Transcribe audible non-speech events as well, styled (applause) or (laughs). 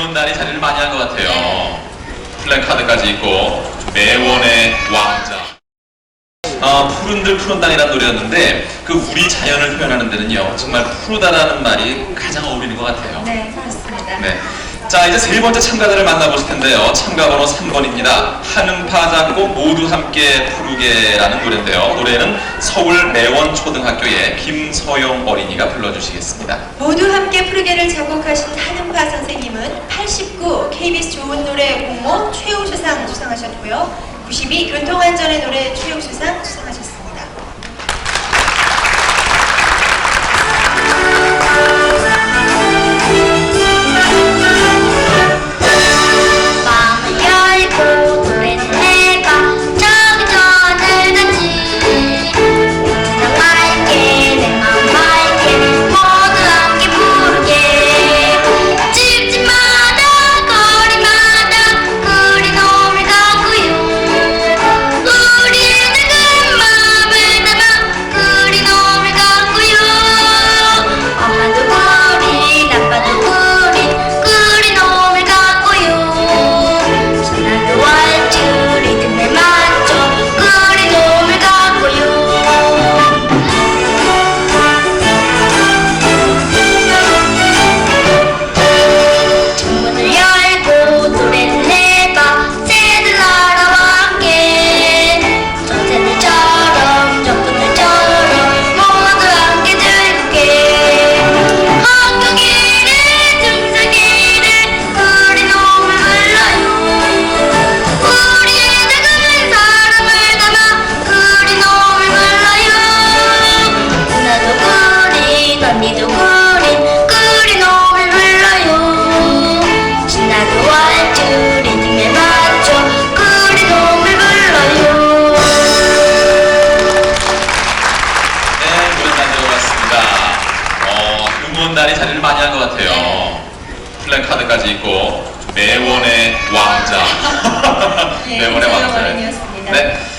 응원단이 자리를 많이 한 것 같아요. 플래카드까지 있고 매원의 왕자. 어, 푸른들 푸른땅이라는 노래였는데 그 우리 자연을 표현하는 데는요 정말 푸르다라는 말이 가장 어울리는 것 같아요. 네, 그렇습니다. 네. 자 이제 세 번째 참가자를 만나보실 텐데요. 참가 번호 3번입니다. 한음파 작곡 모두 함께 푸르게라는 노래인데요. 노래는 서울 매원초등학교의 김서영 어린이가 불러주시겠습니다. 모두 함께 푸르게를 작곡하신 선생님은 89 KBS 좋은 노래 공모 최우수상 수상하셨고요. 92 교통안전의 노래 최우수상 수상하셨습니다. 어, 응원단이 자리를 많이 한 것 같아요. 네. 플래카드까지 있고 매원의 왕자. (laughs) 네, 매원의 왕자. 네.